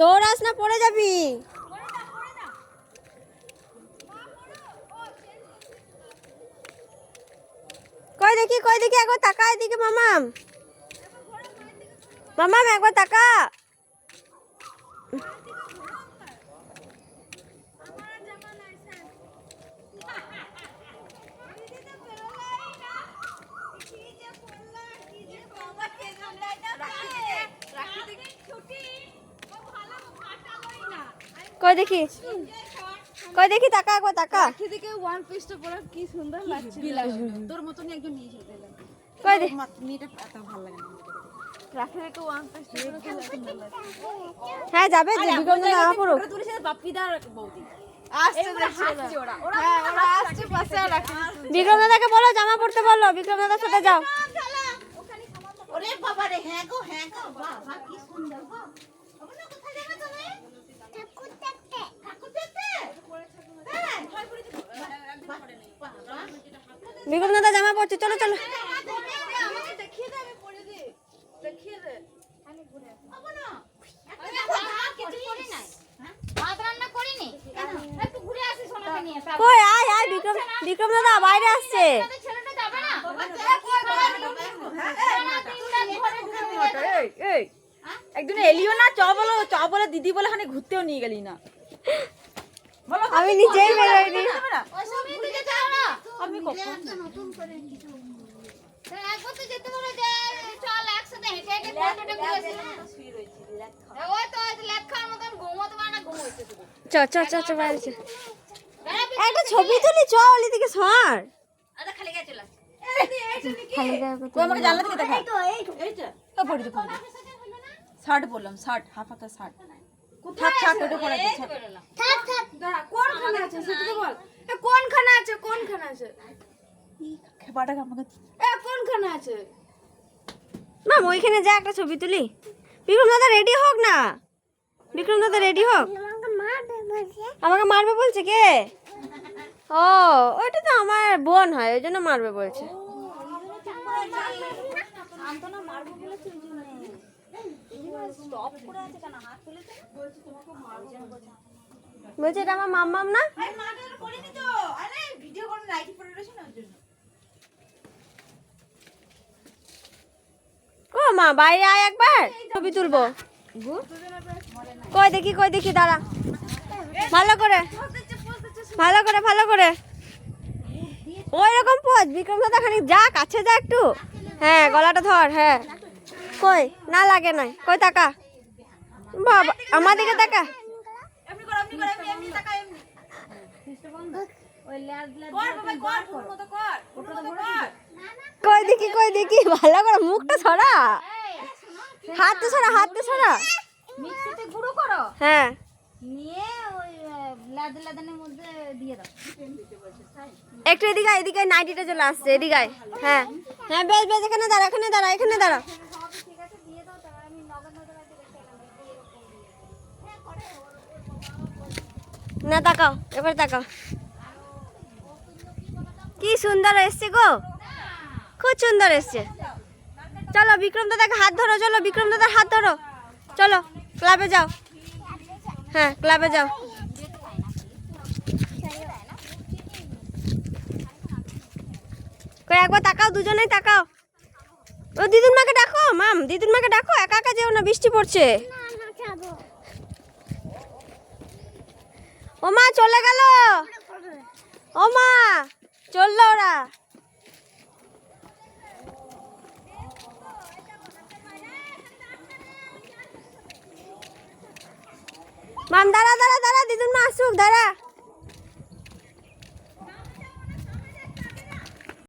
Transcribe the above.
দৌড়াস না, পড়ে যাবি। কই দেখি কই দেখি, একবার তাকা এদিকে, মামাম। মামাম, একবার তাকা। কই দেখি? কই দেখি তাকা একবার তাকা? ওয়ান পিসটা পরে কি সুন্দর লাগছে। তোর মতনই একজন নিয়ে যেতে কই দেখি মেয়েটা এত ভালো লাগে না ওয়ান হ্যাঁ যাবে যে পড়ুক। তুলে সাথে বৌদি। হ্যাঁ বিক্রম দাদাকে বলো জামা পড়তে বলো বিক্রম দাদার সাথে যাও। ওরে বাবা রে হ্যাঁ গো হ্যাঁ গো বাবা কি সুন্দর গো ওখানে কোথায় যাবে তুমি ঠাকুর দেখতে ঠাকুর দেখতে হ্যাঁ বাবা বিক্রম দাদা জামা পড়ছে চলো চলো আমাকে দেখিয়ে দে আমি পরে দিই দেখিয়ে দে বাবা না ভাত রান্না করিনি একটু ঘুরে আসি সোনাকে নিয়ে তারপর কই, আয় আয়, বিক্রম বিক্রম দাদা বাইরে আসছে। একদিন এলিও না? চ বলো, চ বলে দিদি বলে খানে ঘুরতেও নিয়ে গেলি না। আমি নিজেই বেরোইনি আমি কখন? তা একবার তো যেতে বলে যে চল একসাথে হেঁটে হেঁটে ফটোটা ঘুরে আসি। ওই তো ওই লেখ খাওয়ার মতন ঘুমোতে পারে না ঘুমোচ্ছে শুধু চ চ চ চ বাইরে চ। বেড়াবি একটা ছবি তুলি চ ওলি দিকে সর শার্ট বললাম শার্ট হাফ হাতা শার্ট। থাক থাক ওটা পরে দে ছাড়। থাক থাক দাঁড়া কোনখানে আছে সেটা তো বল এ কোনখানে আছে কোনখানে আছে খেপাটা আমাকে এ কোনখানে আছে? মাম ওইখানে যা একটা ছবি তুলি। বিক্রম দাদা রেডি হোক না? বিক্রম দাদা রেডি হোক? আমাকে মারবে বলছে। কে? ও ওইটা তো আমার বোন হয় ওই জন্য মারবে বলছে। বলছে এটা আমার মাম্মাম না আরে মাটার করিনি তো আরে ভিডিও করে নাইটি পরে রয়েছে না ওর জন্য ও মা, বাইরে আয় একবার। ছবি তুলবো। কই দেখি কই দেখি, দাঁড়া। ভালো করে ভালো করে ভালো করে। ওই রকম পোজ বিক্রম দাদা খানিক যা, কাছে যা একটু। হ্যাঁ গলাটা ধর হ্যাঁ। কই, না লাগে নাই। কই তাকা? বাবা, আমার দিকে তাকা। কর, বাবা, কর মতো কর। মতো কর। দেখি ভালো করে মুখটা ছড়া হাত তো ছড়া হাত তো ছড়া মিক্সিতে গুঁড়ো করো। হ্যাঁ। নিয়ে ওই লাদ লাদানের মধ্যে দিয়ে দাও। একটু এদিকে এদিকে নাইটিটা চলে আসছে এদিকে হ্যাঁ। হ্যাঁ বেশ বেশ এখানে দাঁড়া এখানে দাঁড়া এখানে দাঁড়া। না তাকাও এবার তাকাও। কি সুন্দর এসছে গো। খুব সুন্দর এসছে। চলো, বিক্রম দাদাকে হাত ধরো, চলো, বিক্রম দাদার হাত ধরো। চলো ক্লাবে যাও। হ্যাঁ ক্লাবে যাও। কই, একবার তাকাও, দুজনেই তাকাও। ও, দিদুন মাকে ডাকো, মাম, দিদুন মাকে ডাকো, একা একা যেও না, বৃষ্টি পড়ছে। ও মা, চলে গেল। ও মা চলল ওরা মাম দাঁড়া দাঁড়া দাঁড়া দিদুন মা আসুক দাঁড়া